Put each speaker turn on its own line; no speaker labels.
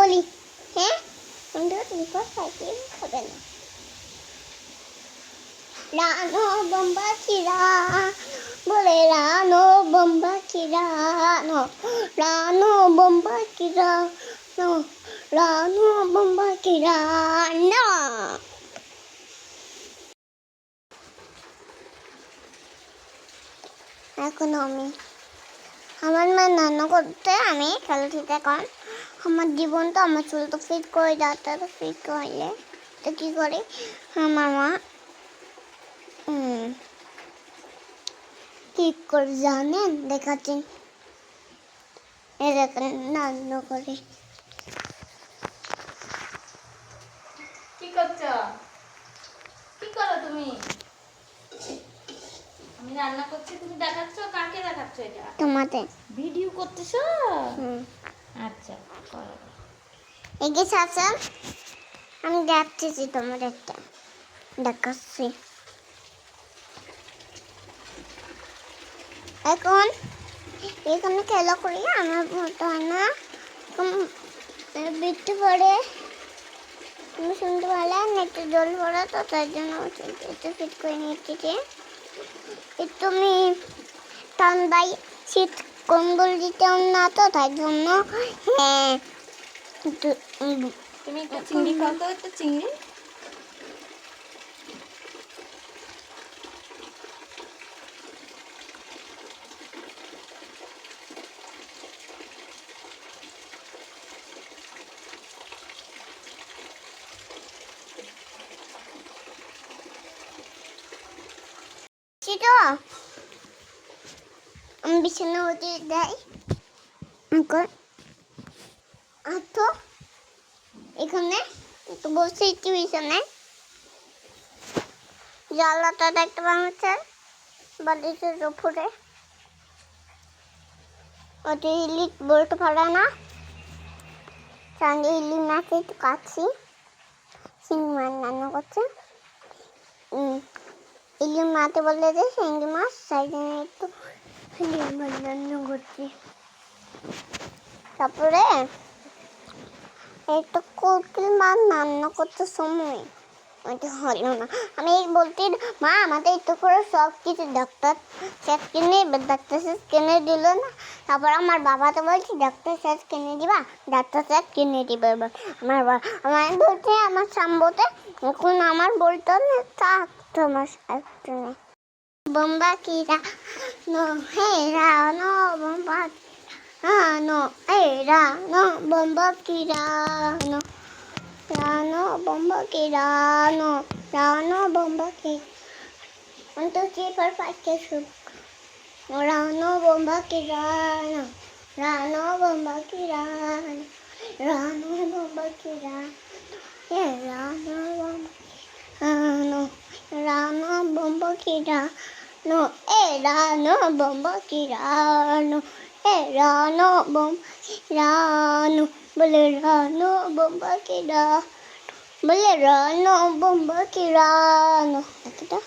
বলি। হ্যাঁ? কিন্তু বিপদ সাইকেল হবে না। রানো বোম্বা কিরা বলে রানো বোম্বা কিরানো রানো বোম্বা কিরানো রানো বোম্বা কিরা না। এখন আমি। আমার মা রান্না করতে, আমি খেলছি এখন আমার জীবন তো আমার চুল তো ফিট করে যাতে তো ফিট করলে? তো কী করে? আমার মা হুম, কি করে জানেন? দেখাচ্ছেন এরকম রান্না করে।
কি করছ? কি করো তুমি? আমি রান্না করছি তুমি দেখাচ্ছ? কাকে দেখাচ্ছ এটা?
তোমাদের
ভিডিও করতেছো?
হুম। এগিয়ে চাচা আমি দেখতেছি তোমার একটা দেখাচ্ছি এখন এখানে খেলা করি, আমার মতো না। বৃষ্টি পড়ে। তুমি শুনতে পারলে নেটে জল পড়ে তো তার জন্য একটু ফিট করে নিচ্ছি যে। একটু আমি বাই শীত কম্বল দিতেও না তো, তাই জন্য। হ্যাঁ। একটু
তুমি একটু চিংড়ি খাও তো একটু চিংড়ি
ছিল আমি বিছানা হতে দেয় এখন আর তো এখানে একটু বসে একটু বিছানায় জানলাটা দেখতে পাচ্ছে বালিশের উপরে। ওটা ইলিশ বলতে পারে না। সঙ্গে ইলি মাছ একটু কাছি চিংড়ি মাছ রান্না করছে। ইলি মাতে বলে যে চিংড়ি মাছ তাই জন্য একটু ইলি মাছ রান্না করছি। তারপরে একটু কোকিল মাছ রান্না করতে সময়। ওইটা হলো না। আমি বলতে মা, আমাদের একটু করে সব কিছু ডাক্তার স্যার কিনে ডাক্তার স্যার কিনে দিল না? তারপর আমার বাবাকে বলছি ডাক্তার স্যার কিনে দিবা? ডাক্তার স্যার কিনে দিবে? এবার আমার বা- আমার বলছে, আমার সাম্বতে এখন আমার বলতো না, থাক তোমার নেই বোম্বা কিরা নো হে রা নো বোম্বা Rano, ehi Rano, bombo chirano. Rano, bombo chirano. Rano, bombo chirano. One, two, three, four, five, six, seven. Rano, bombo chirano. Rano, bombo chirano. Rano, bombo chirano. Yeah, Rano, bombo chirano. Rano, bombo chirano. Eh, Rano, bombo chirano. এ রানো বম রানো বলে রানো বোম্বা কি রা বলে রানো বোম্বা কি রানো এতটা